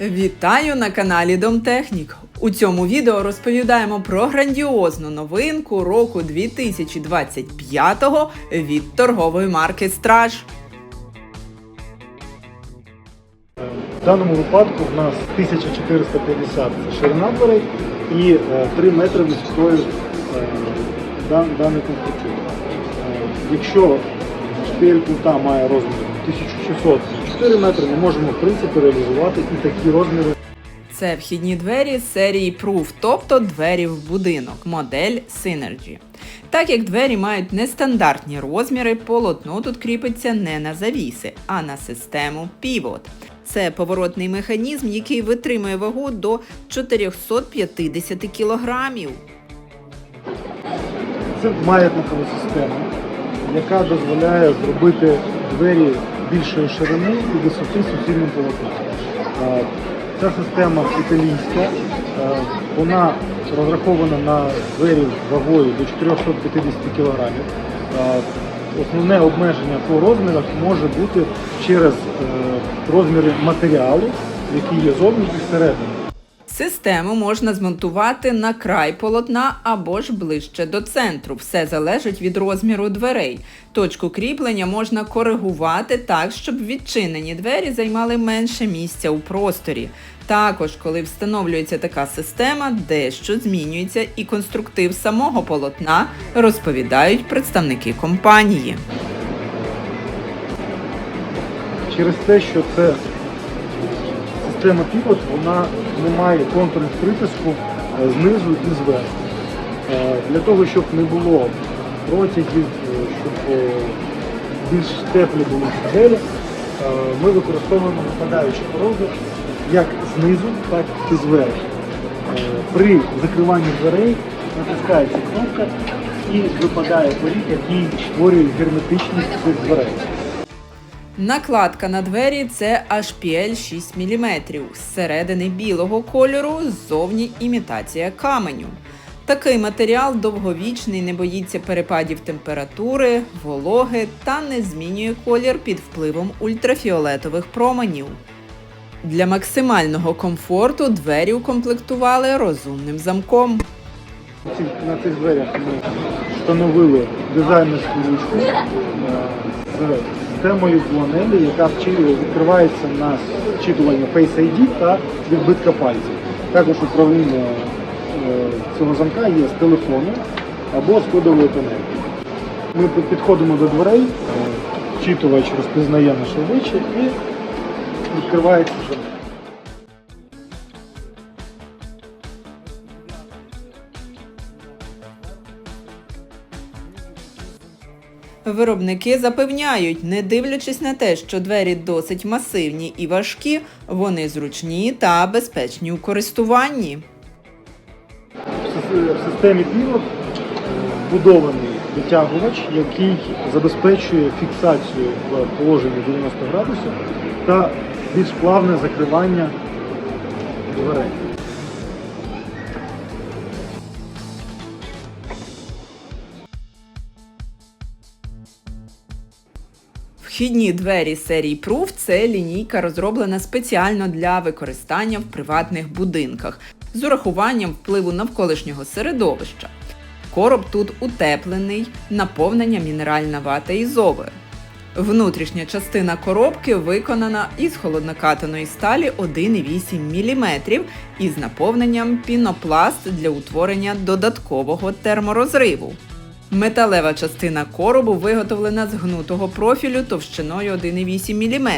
Вітаю на каналі Домтехнік. У цьому відео розповідаємо про грандіозну новинку року 2025 від торгової марки Страж. В даному випадку в нас 1450 це ширина дверей і е, 3 метри висотою е, дан- даної конструкції. Е, Якщо шпиль плита має розмір 1600 4 метри, ми можемо в принципі реалізувати і такі розміри. Це вхідні двері серії Proof, тобто двері в будинок, модель Synergy. Так як двері мають нестандартні розміри, полотно тут кріпиться не на завіси, а на систему Pivot. Це поворотний механізм, який витримує вагу до 450 кілограмів. Це маятникова система, яка дозволяє зробити двері більшої ширини і висоти суцільним полотном. Е, Ця система італійська, е, вона розрахована на двері вагою до 450 кг. Основне обмеження по розмірах може бути через е, розміри матеріалу, який є зовні і всередині. Систему можна змонтувати на край полотна або ж ближче до центру. Все залежить від розміру дверей. Точку кріплення можна коригувати так, щоб відчинені двері займали менше місця у просторі. Також, коли встановлюється така система, дещо змінюється і конструктив самого полотна, розповідають представники компанії. Через те, що це система Pivot, вона не має контурних притиску е, знизу і зверху. Е, Для того, щоб не було протягів, е, щоб більш теплі були е, ми використовуємо випадаючі пороги як знизу, так і зверху. При закриванні дверей натискається кнопка і випадає поріг, який створює герметичність цих дверей. Накладка на двері це HPL 6 мм, зсередини білого кольору, ззовні імітація каменю. Такий матеріал довговічний, не боїться перепадів температури, вологи та не змінює колір під впливом ультрафіолетових променів. Для максимального комфорту двері укомплектували розумним замком. На цих дверях ми встановили дизайнерську ручку е, системою планелі, яка відкривається на зчитування Face ID та відбитка пальців. Також управління е, цього замка є з телефону або з кодової панелі. Ми підходимо до дверей, е, вчитувач розпізнає наше обличчя і відкривається замок. Виробники запевняють, не дивлячись на те, що двері досить масивні і важкі, вони зручні та безпечні у користуванні. В системі Pivot вбудований витягувач, який забезпечує фіксацію в положенні 90 градусів та більш плавне закривання дверей. Вхідні двері серії Proof – це лінійка, розроблена спеціально для використання в приватних будинках з урахуванням впливу навколишнього середовища. Короб тут утеплений, наповнення мінеральна вата ізовою. Внутрішня частина коробки виконана із холоднокатаної сталі 1,8 мм із наповненням пінопласт для утворення додаткового терморозриву. Металева частина коробу виготовлена з гнутого профілю товщиною 1,8 мм.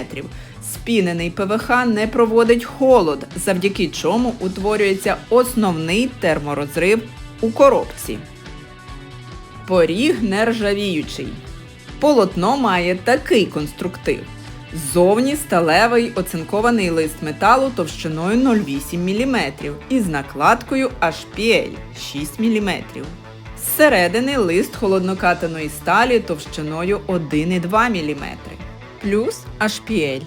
Спінений ПВХ не проводить холод, завдяки чому утворюється основний терморозрив у коробці. Поріг нержавіючий. Полотно має такий конструктив. Ззовні сталевий оцинкований лист металу товщиною 0,8 мм із накладкою HPL 6 мм. Зсередини лист холоднокатаної сталі товщиною 1,2 мм. Плюс HPL.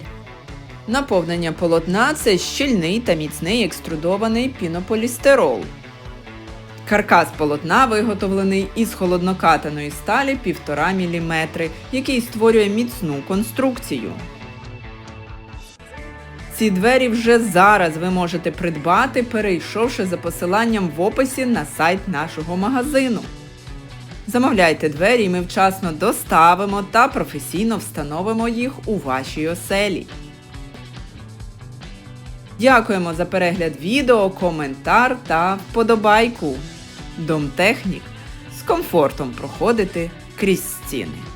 Наповнення полотна це щільний та міцний екструдований пінополістирол. Каркас полотна виготовлений із холоднокатаної сталі 1,5 мм, який створює міцну конструкцію. Ці двері вже зараз ви можете придбати, перейшовши за посиланням в описі на сайт нашого магазину. Замовляйте двері, і ми вчасно доставимо та професійно встановимо їх у вашій оселі. Дякуємо за перегляд відео, коментар та вподобайку. Домтехнік з комфортом проходити крізь стіни.